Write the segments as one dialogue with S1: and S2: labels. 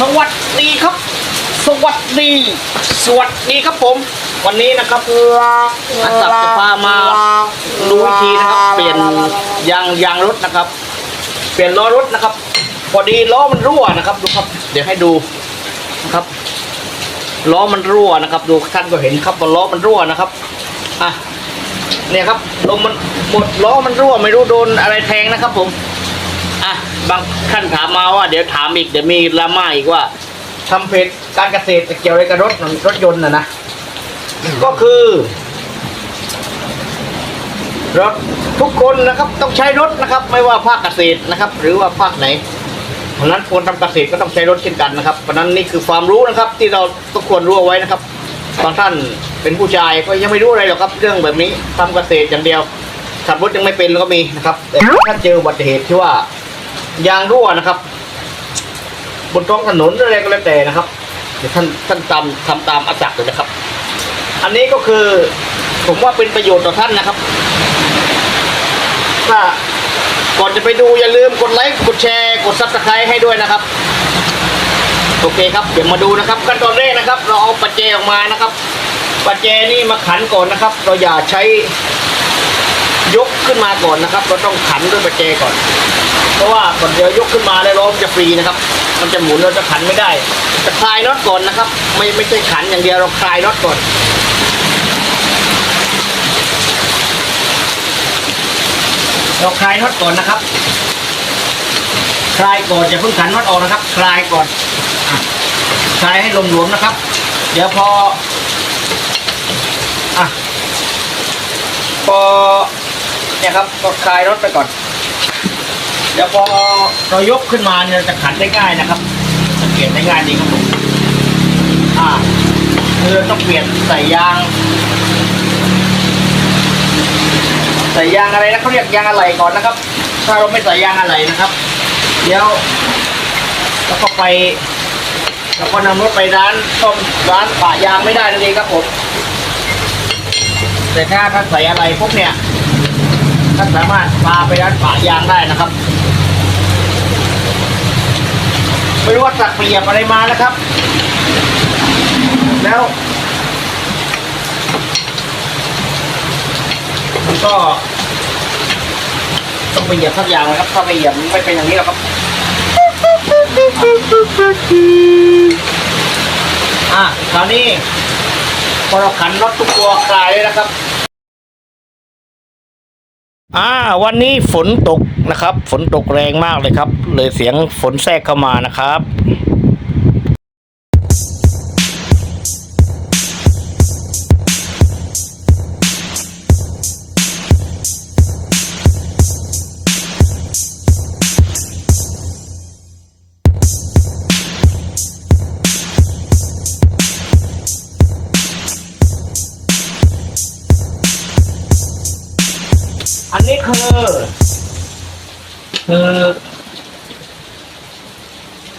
S1: สวัสดีครับ สวัสดี สวัสดีครับผม วันนี้นะครับอาศัพท์จะพามาดูวิธีนะครับ เปลี่ยนยางยางรถนะครับ เปลี่ยนล้อรถนะครับ พอดีล้อมันรั่วนะครับดูครับ เดี๋ยวให้ดูนะครับล้อมันรั่วนะครับ ดูท่านก็เห็นครับว่าล้อมันรั่วนะครับอะเนี่ยครับลมมันหมดล้อมันรั่วไม่รู้โดนอะไรแทงนะครับผม อะบางท่านถามมาว่าเดี๋ยวถามอีกเดี๋ยวมีดราม่าอีกว่าทำเพจการเกษตรจะเกี่ยวอะไรกับรถรถยนต์นะนะก็คือรถทุกคนนะครับต้องใช้รถนะครับ ไม่ว่าภาคเกษตรนะครับ หรือว่าภาคไหนเพราะนั้นคนทำเกษตรก็ต้องใช้รถเช่นกันนะครับเพราะนั้นนี่คือความรู้นะครับ ที่เราต้องควรรู้เอาไว้นะครับบางท่านเป็นผู้ชายก็ยังไม่รู้อะไรหรอกครับ เรื่องแบบนี้ทำเกษตรอย่างเดียวขับรถยังไม่เป็นก็มีนะครับแต่ถ้าเจออุบัติเหตุที่ว่า ยางรั่วนะครับ บนท้องถนนออะไรก็แล้วแต่นะครับเดี๋ยวท่านท่านตามทำตามอาจักเลยนะครับ อันนี้ก็คือผมว่าเป็นประโยชน์ต่อท่านนะครับ ถ้าก่อนจะไปดูอย่าลืมกดไลค์กดแชร์กดซับสไครต์ให้ด้วยนะครับ โอเคครับ เดี๋ยวมาดูนะครับ ขั้นตอนแรกนะครับ เราเอาปัจเจออกมานะครับปัจเจนี่มาขันก่อนนะครับ เราอย่าใช้ ยกขึ้นมาก่อนนะครับ เราต้องขันด้วยปัจเจก่อน เพราะว่าก่อนเดียวยกขึ้นมาแล้วล้อมนจะฟรีนะครับ มันจะหมุนเราจะขันไม่ได้ จะคลายน็อตก่อนนะครับ ไม่ไม่ใช่ขันอย่างเดียวเราคลายน็อตก่อนเราคลายน็อตก่อนนะครับ คลายก่อนอย่าเพิ่งขันน็อตออกนะครับ คลายก่อนอคลายให้ลมหลวมนะครับ เดี๋ยวพออะพอ เนี่ยครับก็คลายน็อตไปก่อน เดี๋ยวพอเรายกขึ้นมาเนี่ยจะขันได้ง่ายนะครับ สังเกตได้ง่ายดีครับผมอ่าคือต้องเปลี่ยนใส่ยาง ใส่ยางอะไรนะเขาเรียกยางอะไรก่อนนะครับ ถ้าเราไม่ใส่ยางอะไรนะครับ เดี๋ยวแล้วก็ไปแล้วก็นำรถไปร้านซ่อมร้านปะยางไม่ได้นั่นเองครับผมแต่ถ้าถ้าใส่อะไรพวกเนี่ย ท่านสามารถพาไปร้านปะยางได้นะครับไม่รู้ว่าสักเปรียบอะไรมานะครับ แล้วมันก็ต้องไปเหยียบสักอย่างนะครับถ้าไปเหยียบไม่เป็นอย่างนี้หรอกครับอะคราวนี้พอเราขันรถทุกตัวคลายเลยนะครับ อ่าวันนี้ฝนตกนะครับ ฝนตกแรงมากเลยครับ เลยเสียงฝนแทรกเข้ามานะครับ คือ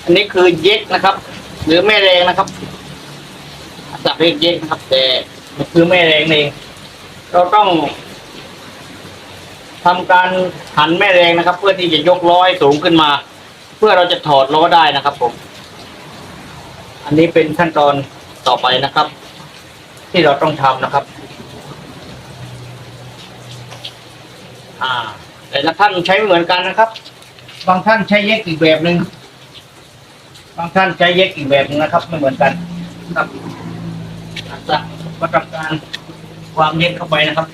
S1: อันนี้คือเย็กนะครับ หรือแม่แรงนะครับสับเรียกเย็กนะครับ แต่มันคือแม่แรงเองเราต้องทำการหันแม่แรงนะครับ เพื่อที่จะยกล้อให้สูงขึ้นมา เพื่อเราจะถอดล้อได้นะครับผม อันนี้เป็นขั้นตอนต่อไปนะครับ ที่เราต้องทำนะครับ อ่า แต่ละท่านใช้ไม่เหมือนกันนะครับ บางท่านใช้เย็กอีกแบบหนึ่งบางท่านใช้เย็กอีกแบบหนึงนะครับ ไม่เหมือนกันครับอาจจะก็ทำการวางเย็กเข้าไปนะครับ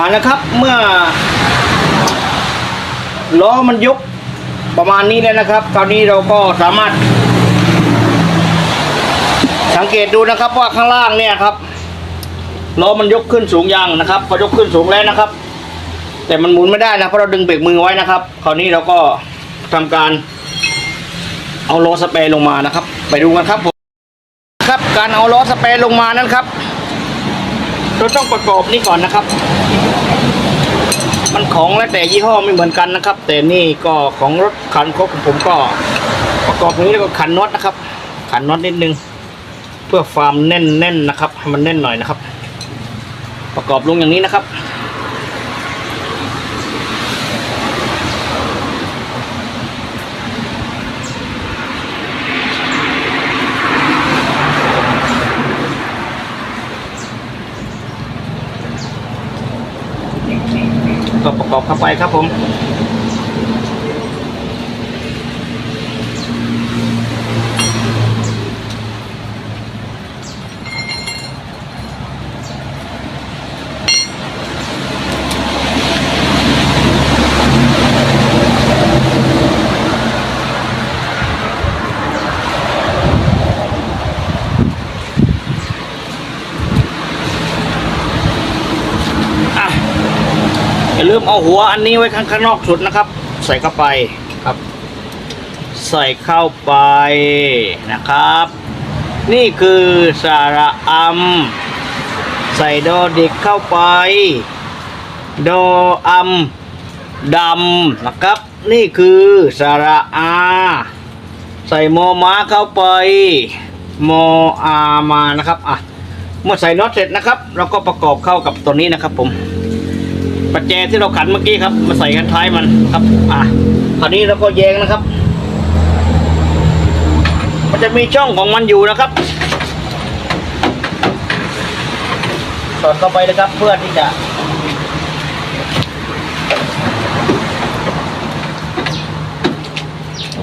S1: านะครับเมื่อล้อมันยกประมาณนี้แล้วนะครับ คราวนี้เราก็สามารถ สังเกตดูนะครับว่าข้างล่างเนี่ยครับล้อมันยกขึ้นสูงยังนะครับพอยกขึ้นสูงแล้วนะครับ แต่มันหมุนไม่ได้นะเพราะเราดึงเบรกมือไว้นะครับ คราวนี้เราก็ทำการเอาล้อสเปรย์ลงมานะครับ ไปดูกันครับผมครับการเอาล้อสเปรย์ลงมานั้นครับ เราต้องประกอบนี่ก่อนนะครับ มันของและแต่ยี่ห้อไม่เหมือนกันนะครับ แต่นี่ก็ของรถคันของผมก็ ประกอบตรงนี้แล้วก็ขันน็อตนะครับ ขันน็อตนิดนึง เพื่อความแน่นแน่นๆนะครับให้มันแน่นหน่อยนะครับ ประกอบลงอย่างนี้นะครับ ก็ประกอบเข้าไปครับผม อย่าลืมเอาหัวอันนี้ไว้ข้างข้างนอกสุดนะครับ ใส่เข้าไปครับ ใส่เข้าไปนะครับ นี่คือสาระอัมใส่ดอเด็กเข้าไป ดออัมดำนะครับ นี่คือสาระอา ใส่มอม้าเข้าไป มออามานะครับอะเมื่อใส่น็อตเสร็จนะครับ เราก็ประกอบเข้ากับตัวนี้นะครับผม ประแจที่เราขันเมื่อกี้ครับ มาใส่กันท้ายมันครับ อะคราวนี้เราก็แยงนะครับ มันจะมีช่องของมันอยู่นะครับสอดเข้าไปนะครับเพื่อที่จะ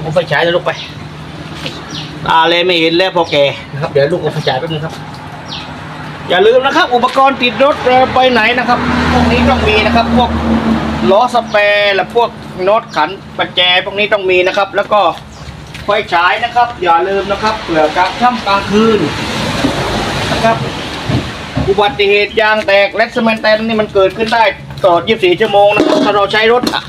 S1: เอาไฟฉายจะลุกไปตาเลยไม่เห็นแล้วพอแกนะครับเดี๋ยวลูกเอาไฟฉายแป๊บนึงครับ อย่าลืมนะครับ อุปกรณ์ติดรถไปไหนนะครับ พวกนี้ต้องมีนะครับ พวกล้อสเปรย์และพวกน็อตขันประแจพวกนี้ต้องมีนะครับ แล้วก็ไฟฉายนะครับ อย่าลืมนะครับเผื่อกลางค่ำกลางคืนนะครับอุบัติเหตุยางแตกและสแมนแตนนี่มันเกิดขึ้นได้ตลอด 24 ชั่วโมงนะครับถ้าเราใช้รถอะ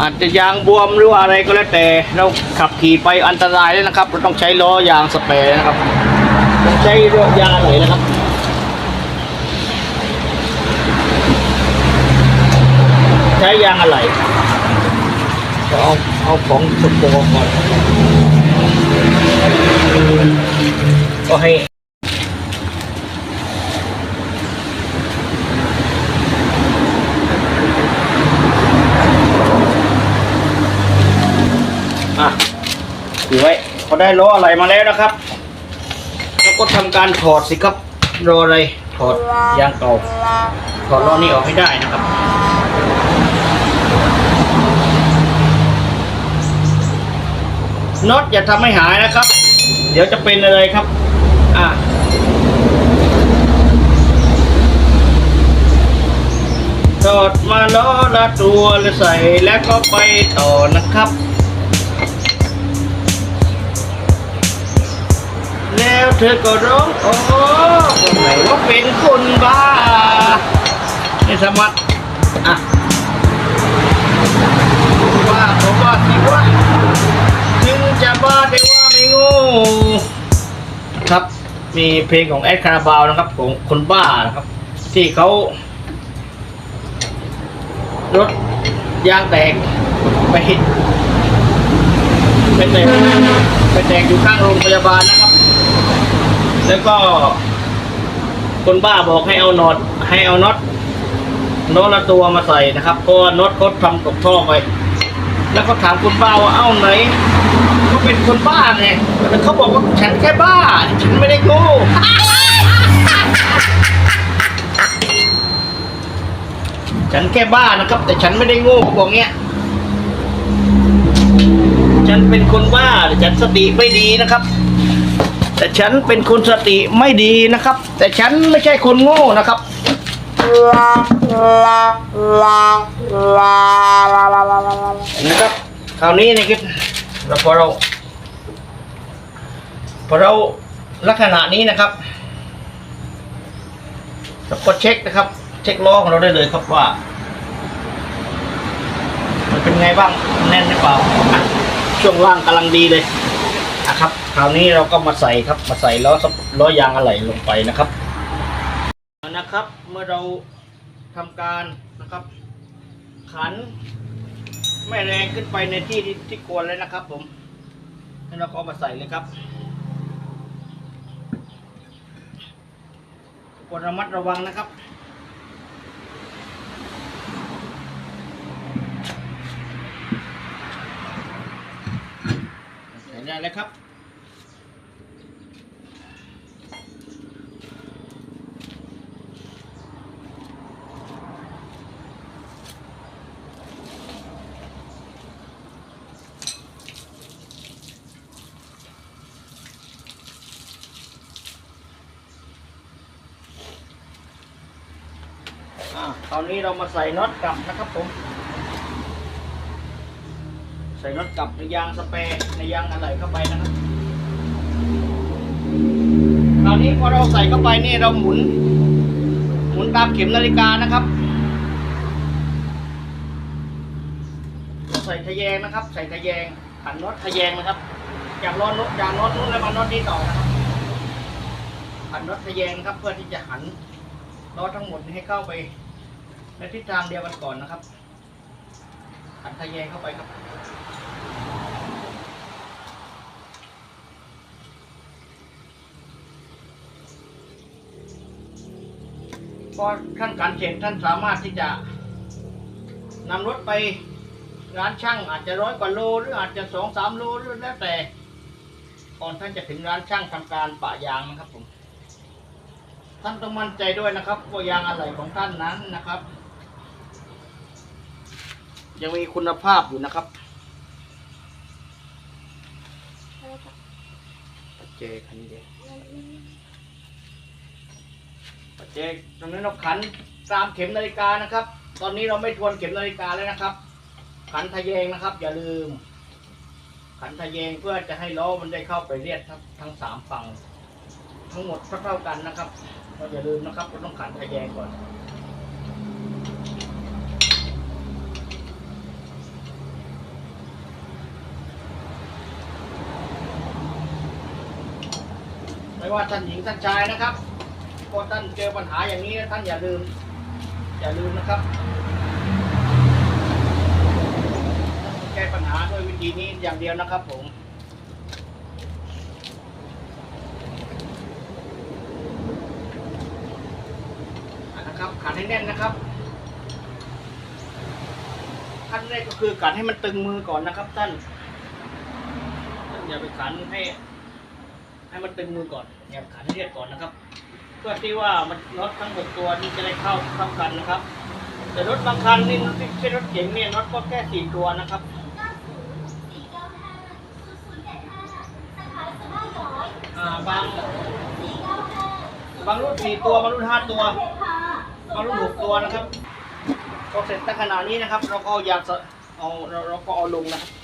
S1: อาจจะยางบวมหรือว่าอะไรก็แล้วแต่ เราขับขี่ไปอันตรายเลยนะครับ เราต้องใช้ล้อยางสเปรย์นะครับ ใช้เรือยางอะไรนะครับใช้ยางอะไรเอาเอาของสปอร์ก่อนก็ให้อะถือไว้พอได้ล้ออะไรมาแล้วนะครับแล้ว ก็ทำการถอดสิครับรออะไรถอดยางเก่าถอดล้อนี้ออกให้ได้นะครับน็อตอย่าทำให้หายนะครับ เดี๋ยวจะเป็นอะไรครับ อะถอดมาล้อละตัวแล้วใส่แล้วก็ไปต่อนะครับ แล้วเธอก็ร้องโอ้คนไหนว่าเป็นคนบ้าในสมัครอะว่าเขาบ้าสิว่าถึงจะบ้าแต่ว่าไม่โง่ครับมีเพลงของแอดคาราบาวนะครับ ของคนบ้านะครับ ที่เขารถยางแตกไปหิไปแตกไปแตกอยู่ข้างโรงพยาบาลนะครับ แล้วก็ คนบ้าบอกให้เอาน็อตให้เอาน็อตน็อตละตัวมาใส่นะครับเพราะว่าน็อตเขาทำตกท่อไป แล้วก็ถามคนบ้าว่าเอ้าไหนเขาเป็นคนบ้าไงแต่เขาบอกว่าฉันแค่บ้า ฉันไม่ได้โง่ฉันแค่บ้านะครับ แต่ฉันไม่ได้โง่บอกเงี้ย ฉันเป็นคนบ้าแต่ฉันสติไม่ดีนะครับ แต่ฉันเป็นคนสติไม่ดีนะครับ แต่ฉันไม่ใช่คนโง่นะครับนะครับคราวนี้นะครับเราพอเราพอเราลักษณะนี้นะครับเราก็เช็คนะครับ เช็คล้อของเราได้เลยครับว่า มันเป็นไงบ้างแน่นหรือเปล่าช่วงล่างกำลังดีเลย นะครับ คราวนี้เราก็มาใส่ครับ มาใส่ล้อล้อยางอะไหล่ลงไปนะครับ นะครับ เมื่อเราทำการนะครับ ขันไม่แรงขึ้นไปในที่ที่ที่ควรเลยนะครับ ผมแล้วเราก็มาใส่เลยครับควรระมัดระวังนะครับ ได้เลยครับ ตอนนี้เรามาใส่น็อตกลับนะครับผม ส่น็อตกลับในยางสเปรย์ในยางอะไรเข้าไปนะครับคราวนี้พอเราใส่เข้าไปนี่เราหมุน หมุนตามเข็มนาฬิกานะครับ ใส่ทะแยงนะครับ ใส่ทะแยงขันน็อตทะแยงนะครับจากน็อตนู้นจากน็อตนู้นแล้วมาน็อตนี้ต่อนะครับขันน็อตทะแยงนะครับ เพื่อที่จะหันน็อตทั้งหมดนี้ให้เข้าไป ในทิศทางเดียวกันก่อนนะครับหันทะแยงเข้าไปครับ พอท่านการเสร็จท่านสามารถที่จะนำรถไปร้านช่างอาจจะร้อยกว่าโลหรืออาจจะสองสามโลหรือแล้วแต่ก่อนท่านจะถึงร้านช่างทำการปะยางนะครับผม ท่านต้องมั่นใจด้วยนะครับว่ายางอะไหล่ของท่านนั้นนะครับ ยังมีคุณภาพอยู่นะครับปัจเจกคันนี้เดียว ปัจเจกตรงนั้เราขันตามเข็มนาฬิกานะครับ ตอนนี้เราไม่ทวนเข็มนาฬิกาแล้วนะครับ ขันทะแยงนะครับ อย่าลืม ขันทะแยงเพื่อจะให้ล้อมันได้เข้าไปเรียดทั้งทั้งสามฝั่ง ทั้งหมดเท่ากันนะครับเราอย่าลืมนะครับเราต้องขันทะแยงก่อนไม่ว่าท่านหญิงท่านชายนะครับ พอท่านเจอปัญหาอย่างนี้ท่านอย่าลืม อย่าลืมนะครับ แก้ปัญหาด้วยวิธีนี้อย่างเดียวนะครับผมนะครับขันให้แน่นนะครับขั้นแรกก็คือการให้มันตึงมือก่อนนะครับ ท่านท่านอย่าไปขันให้ให้มันตึงมือก่อนอย่าขันให้เรียดก่อนนะครับ พื่อที่ว่ามันน็อตทั้งหมดตัวนี้จะได้เข้าเข้ากันนะครับ แต่รถบางคันนี่ที่ใช่รถเก๋งเนี่ยน็อตก็แค่สี่ตัวนะครับอ่าบางบางรุ่นสี่ตัวบางรุ่นห้าตัวบางรุ่นหกตัวนะครับพอเสร็จตั้งขนาดนี้นะครับ เราก็อยางสะเอาราเราก็เอาลงนะครับ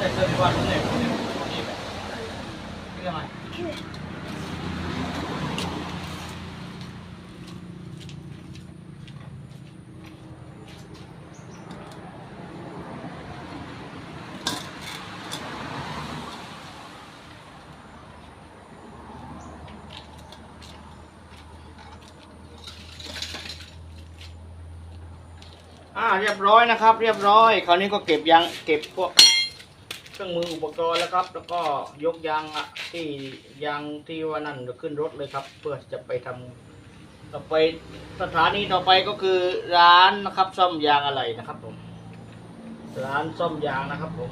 S1: อ่าเรียบร้อยนะครับ เรียบร้อย คราวนี้ก็เก็บยางเก็บพวก รื่องมืออุปกรณ์แล้วครับ แล้วก็ยกยางอะที่ยางที่ว่านั่นขึ้นรถเลยครับ เพื่อจะไปทำต่อไปสถานีต่อไปก็คือร้านนะครับ ซ่อมยางอะไรนะครับผม ร้านซ่อมยางนะครับผม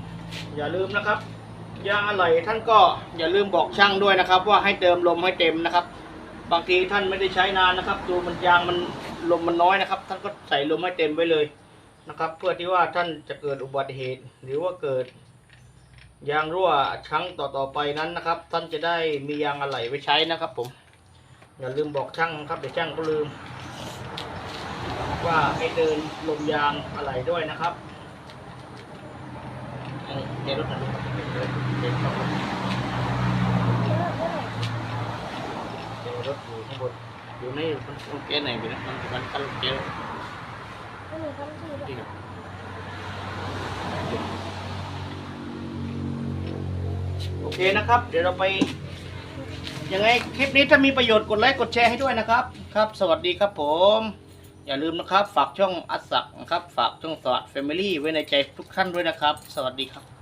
S1: อย่าลืมนะครับ ยางอะไรท่านก็อย่าลืมบอกช่างด้วยนะครับ ว่าให้เติมลมให้เต็มนะครับ บางทีท่านไม่ได้ใช้นานนะครับ ดูมันยางมันลมมันน้อยนะครับ ท่านก็ใส่ลมให้เต็มไว้เลยนะครับ เพื่อที่ว่าท่านจะเกิดอุบัติเหตุหรือว่าเกิด ยางรั่วครั้งต่อๆไปนั้นนะครับ ท่านจะได้มียางอะไหล่ไว้ใช้นะครับ ผม อย่าลืมบอกช่างครับเดี๋ยวช่างก็ลืม ว่าให้เดินลมยางอะไหล่ด้วยนะครับเออเดี๋ยวรถหน่อยเดี๋ยวเดี๋ยวครับเจอรถอยู่ข้างบนอยู่ในมันแกไหนไปนะมันมันคันแกที่ครับ เคนะครับ เดี๋ยวเราไป ยังไงคลิปนี้ถ้ามีประโยชน์กดไลค์กดแชร์ให้ด้วยนะครับ ครับ สวัสดีครับผม อย่าลืมนะครับ ฝากช่องอัศสักนะครับ ฝากช่องสวัสดแฟมิลี่ไว้ในใจทุกท่านด้วยนะครับ สวัสดีครับ